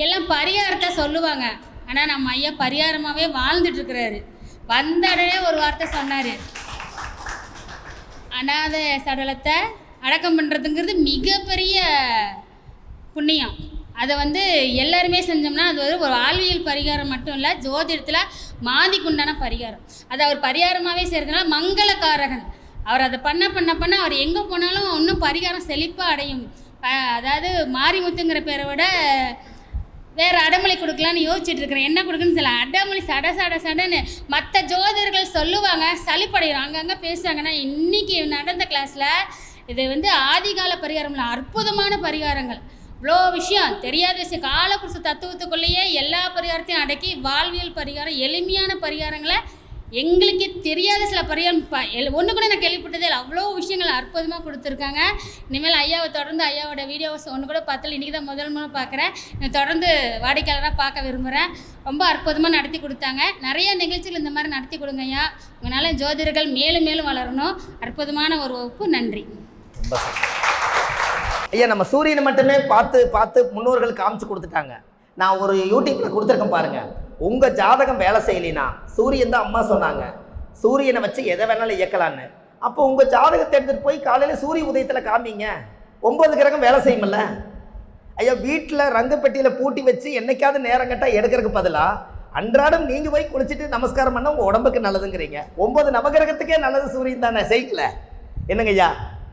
எல்லாம் பரிகாரத்தை சொல்லுவாங்க. ஆனால் நம்ம ஐயா பரிகாரமாகவே வாழ்ந்துட்டுருக்கிறாரு. வந்த உடனே ஒரு வார்த்தை சொன்னார். அனாத சடலத்தை அடக்கம் பண்ணுறதுங்கிறது மிகப்பெரிய புண்ணியம். அதை வந்து எல்லாருமே செஞ்சோம்னா அது வந்து ஒரு ஆழ்வியல் பரிகாரம் மட்டும் இல்லை ஜோதிடத்தில் மாதிக்குண்டான பரிகாரம். அது அவர் பரிகாரமாகவே செய்கிறதுனால மங்களக்காரகன். அவர் அதை பண்ண பண்ண பண்ண அவர் எங்கே போனாலும் இன்னும் பரிகாரம் செழிப்பாக அடையும். அதாவது மாரிமுத்துங்கிற பேரை விட வேறு அடமொழி கொடுக்கலான்னு யோசிச்சுட்டு இருக்கிறேன் என்ன கொடுக்குன்னு சொல்ல அடமொழி சட சட சடன்னு மற்ற ஜோதிடர்கள் சொல்லுவாங்க சளிப்படைகிறோம் அங்கங்கே பேசுவாங்கன்னா இன்னைக்கு நடந்த கிளாஸில் இது வந்து ஆதிகால பரிகாரம்ல அற்புதமான பரிகாரங்கள். இவ்வளோ விஷயம். தெரியாத விஷயம். காலப்புருஷ தத்துவத்துக்குள்ளேயே எல்லா பரிகாரத்தையும் அடக்கி வாழ்வியல் பரிகாரம் எளிமையான பரிகாரங்களை எங்களுக்கே தெரியாத சில பரிகாரம் ப ஒன்று கூட நான் கேள்விப்பட்டதே இல்லை. அவ்வளோ விஷயங்கள் அற்புதமாக கொடுத்துருக்காங்க. இனிமேல் ஐயாவை தொடர்ந்து ஐயாவோட வீடியோஸ் ஒன்று கூட பார்த்தல இன்றைக்கி தான் முதல் முறை பார்க்குறேன். நான் தொடர்ந்து வாடிக்கையாளராக பார்க்க விரும்புகிறேன் ரொம்ப அற்புதமாக நடத்தி கொடுத்தாங்க. நிறைய நிகழ்ச்சிகள் இந்த மாதிரி நடத்தி கொடுங்க ஐயா. உங்களால் ஜோதிடர்கள் மேலும் மேலும் வளரணும். அற்புதமான ஒரு வகுப்பு. நன்றி. ஐயா நம்ம சூரியனை மட்டுமே பார்த்து பார்த்து முன்னோர்கள் காமிச்சு கொடுத்துட்டாங்க. நான் ஒரு யூடியூப்பில் கொடுத்துருக்கேன் பாருங்கள் உங்கள் ஜாதகம் வேலை செய்யலினா சூரியன் தான் அம்மா சொன்னாங்க. சூரியனை வச்சு எதை வேணாலும் இயக்கலான்னு அப்போ உங்கள் ஜாதகத்தை எடுத்துகிட்டு போய் காலையில் சூரிய உதயத்தில் காமிங்க. ஒம்பது கிரகம் வேலை செய்யுமில்ல ஐயா வீட்டில் ரங்கப்பெட்டியில் பூட்டி வச்சு என்னைக்காவது நேரம் கட்டால் எடுக்கிறதுக்கு பதிலாக அன்றாடம் நீங்கள் போய் குளிச்சுட்டு நமஸ்காரம் பண்ணால் உங்கள் உடம்புக்கு நல்லதுங்கிறீங்க. ஒம்பது நவகிரகத்துக்கே நல்லது சூரியன் தானே செய்யல. என்னங்க ஐயா?